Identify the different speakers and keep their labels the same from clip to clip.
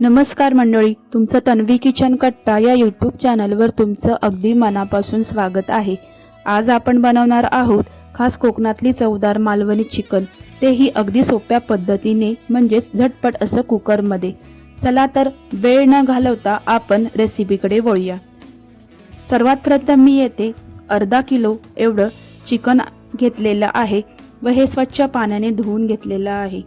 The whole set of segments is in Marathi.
Speaker 1: नमस्कार मंडळी तुमचं तन्वी किचन कट्टा या यूट्यूब चॅनलवर तुमचं अगदी मनापासून स्वागत आहे. आज आपण बनवणार आहोत खास कोकणातली चवदार मालवणी चिकन. तेही अगदी सोप्या पद्धतीने म्हणजेच झटपट असं कुकरमध्ये. चला तर वेळ न घालवता आपण रेसिपीकडे वळूया. सर्वात प्रथम मी येते अर्धा किलो एवढं चिकन घेतलेलं आहे व हे स्वच्छ पाण्याने धुवून घेतलेलं आहे.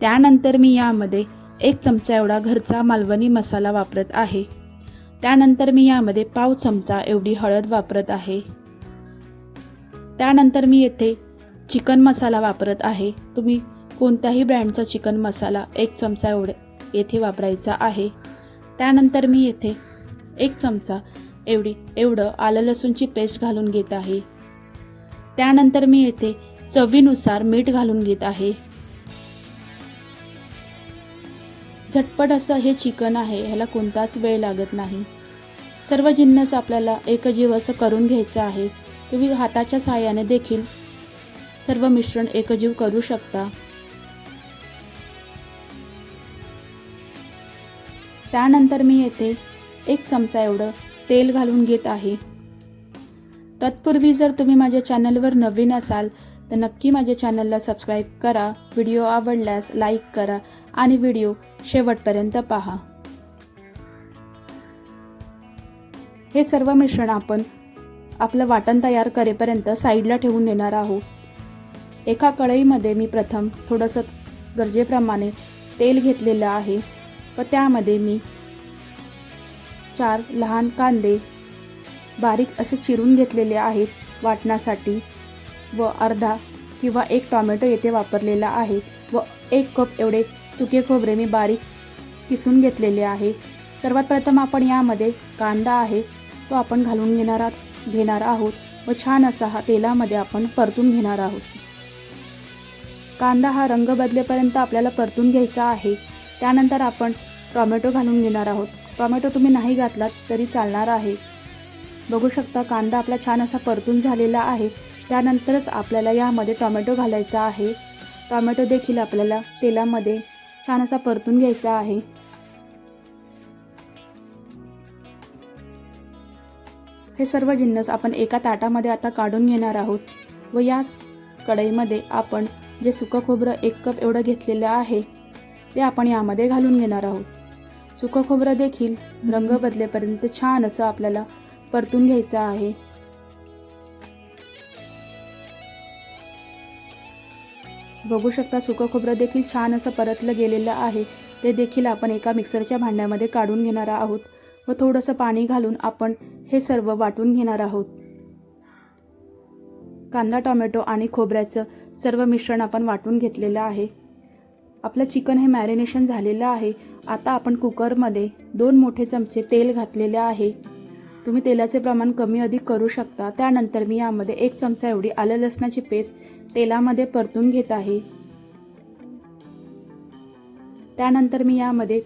Speaker 1: त्यानंतर मी यामध्ये एक चमचा एवढा घरचा मालवणी मसाला वापरत आहे. त्यानंतर मी यामध्ये पाव चमचा एवढी हळद वापरत आहे. त्यानंतर मी येथे चिकन मसाला वापरत आहे. तुम्ही कोणत्याही ब्रँडचा चिकन मसाला एक चमचा एवढे येथे वापरायचा आहे. त्यानंतर मी येथे एक चमचा एवढी एवढं आलं लसूणची पेस्ट घालून घेत आहे. त्यानंतर मी येथे चवीनुसार मीठ घालून घेत आहे. झटपट असं हे चिकन आहे ह्याला कोणताच वेळ लागत नाही. सर्व जिन्नस आपल्याला एकजीव असं करून घ्यायचं आहे. तुम्ही हाताच्या सहाय्याने देखील सर्व मिश्रण एकजीव करू शकता. त्यानंतर मी येथे एक चमचा एवढं तेल घालून घेत आहे. तत्पूर्वी जर तुम्ही माझ्या चॅनलवर नवीन असाल तर नक्की माझ्या चॅनलला सबस्क्राईब करा. व्हिडिओ आवडल्यास लाईक करा आणि व्हिडिओ शेवटपर्यंत पहा. हे सर्व मिश्रण आपण आपलं वाटण तयार करेपर्यंत साईडला ठेवून देणार आहोत. एका कढईमध्ये मी प्रथम थोडंसं गरजेप्रमाणे तेल घेतलेलं आहे. व त्यामध्ये मी चार लहान कांदे बारीक असे चिरून घेतलेले आहेत वाटण्यासाठी व अर्धा किंवा एक टॉमॅटो येथे वापरलेला आहे व एक कप एवढे सुके खोबरे मी बारीक किसून घेतलेले आहे. सर्वात प्रथम आपण यामध्ये कांदा आहे तो आपण घालून घेणार आहोत घेणार आहोत व छान असा हा तेलामध्ये आपण परतून घेणार आहोत. कांदा हा रंग बदलेपर्यंत आपल्याला परतून घ्यायचा आहे. त्यानंतर आपण टॉमॅटो घालून घेणार आहोत. टॉमॅटो तुम्ही नाही घातलात तरी चालणार आहे. बघू शकता कांदा आपला छान असा परतून झालेला आहे. त्यानंतरच आपल्याला यामध्ये टॉमॅटो घालायचा आहे. टॉमॅटो देखील आपल्याला तेलामध्ये छान असा परतून घ्यायचा आहे. हे सर्व जिन्नस आपण एका ताटामध्ये आता काढून घेणार आहोत व याच कढईमध्ये आपण जे सुकं खोबरं एक कप एवढं घेतलेलं आहे ते आपण यामध्ये घालून घेणार आहोत. सुकं खोबरं देखील रंग बदलेपर्यंत छान असं आपल्याला परतून घ्यायचं आहे. बघू शकता सुकं खोबरं देखील छान असं परतलं गेलेलं आहे. ते देखील आपण एका मिक्सरच्या भांड्यामध्ये काढून घेणार आहोत व थोडंसं पाणी घालून आपण हे सर्व वाटून घेणार आहोत. कांदा टोमॅटो आणि खोबऱ्याचं सर्व मिश्रण आपण वाटून घेतलेलं आहे. आपलं चिकन हे मॅरिनेशन झालेलं आहे. आता आपण कुकरमध्ये दोन मोठे चमचे तेल घातलेले आहे. तुम्ही तेलाचे प्रमाण कमी अधिक करू शकता. त्यानंतर मी यामध्ये एक चमचा एवढी आलं लसणाची पेस्ट तेलामध्ये परतून घेत आहे. त्यानंतर मी यामध्ये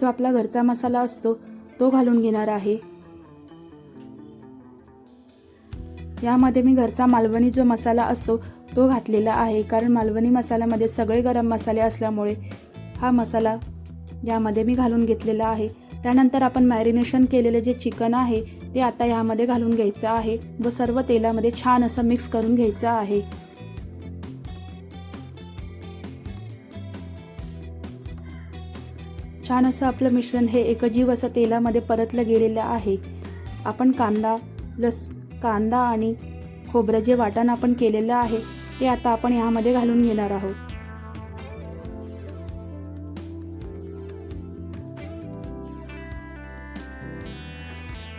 Speaker 1: जो आपला घरचा मसाला असतो तो घालून घेणार आहे. यामध्ये मी घरचा मालवणी जो मसाला असतो तो घातलेला आहे. कारण मालवणी मसाल्यामध्ये सगळे गरम मसाले असल्यामुळे हा मसाला यामध्ये मी घालून घेतलेला आहे. त्यानंतर आपण मॅरिनेशन केलेले जे चिकन आहे ते आता यामध्ये घालून घ्यायचं आहे व सर्व तेलामध्ये छान असं मिक्स करून घ्यायचं आहे. छान असं आपलं मिश्रण हे एकजीव असं तेलामध्ये परतलं गेलेलं आहे. आपण कांदा लस कांदा आणि खोबरं जे वाटण आपण केलेलं आहे ते आता आपण यामध्ये घालून घेणार आहोत.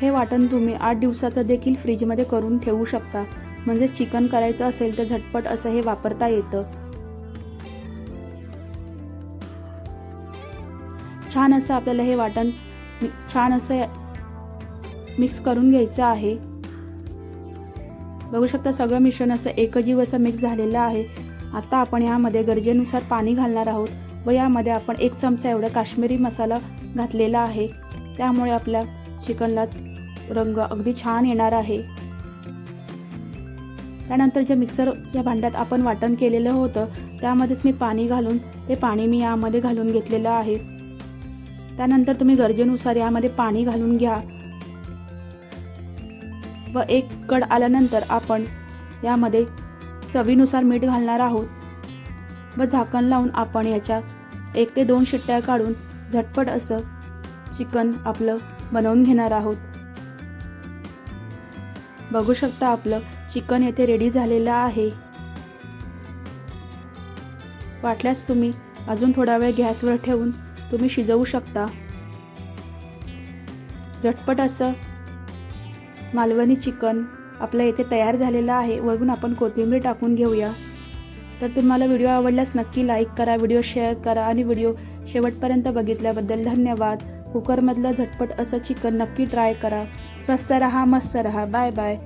Speaker 1: हे वाटण तुम्ही आठ दिवसाचं देखील फ्रीजमध्ये करून ठेवू शकता. म्हणजे चिकन करायचं असेल तर झटपट असं हे वापरता येतं. छान असं आपल्याला हे वाटण छान असं मिक्स करून घ्यायचं आहे. बघू शकता सगळं मिश्रण असं एकजीव असं मिक्स झालेलं आहे. आता आपण यामध्ये गरजेनुसार पाणी घालणार आहोत. व यामध्ये आपण एक चमचा एवढा काश्मीरी मसाला घातलेला आहे. त्यामुळे आपल्या चिकनला रंग अगदी छान येणार आहे. त्यानंतर ज्या मिक्सरच्या भांड्यात आपण वाटण केलेलं होतं त्यामध्येच मी पाणी घालून ते पाणी मी यामध्ये घालून घेतलेलं आहे. त्यानंतर तुम्ही गरजेनुसार यामध्ये पाणी घालून घ्या. व एक कड आल्यानंतर आपण यामध्ये चवीनुसार मीठ घालणार आहोत. व झाकण लावून आपण याच्या एक ते दोन शिट्ट्या काढून झटपट असं चिकन आपलं बनवून घेणार आहोत. बघू शकता आपलं चिकन येथे रेडी झालेलं आहे. वाटल्यास तुम्ही अजून थोडा वेळ गॅसवर ठेवून तुम्ही शिजवू शकता. झटपट असं मालवणी चिकन आपलं येथे तयार झालेलं आहे. वरून आपण कोथिंबीर टाकून घेऊया. तर तुम्हाला व्हिडिओ आवडल्यास नक्की लाईक करा व्हिडिओ शेअर करा आणि व्हिडिओ शेवटपर्यंत बघितल्याबद्दल धन्यवाद. कुकरमधलं झटपट असं चिकन नक्की ट्राय करा. स्वस्त रहा मस्त रहा. Bye bye.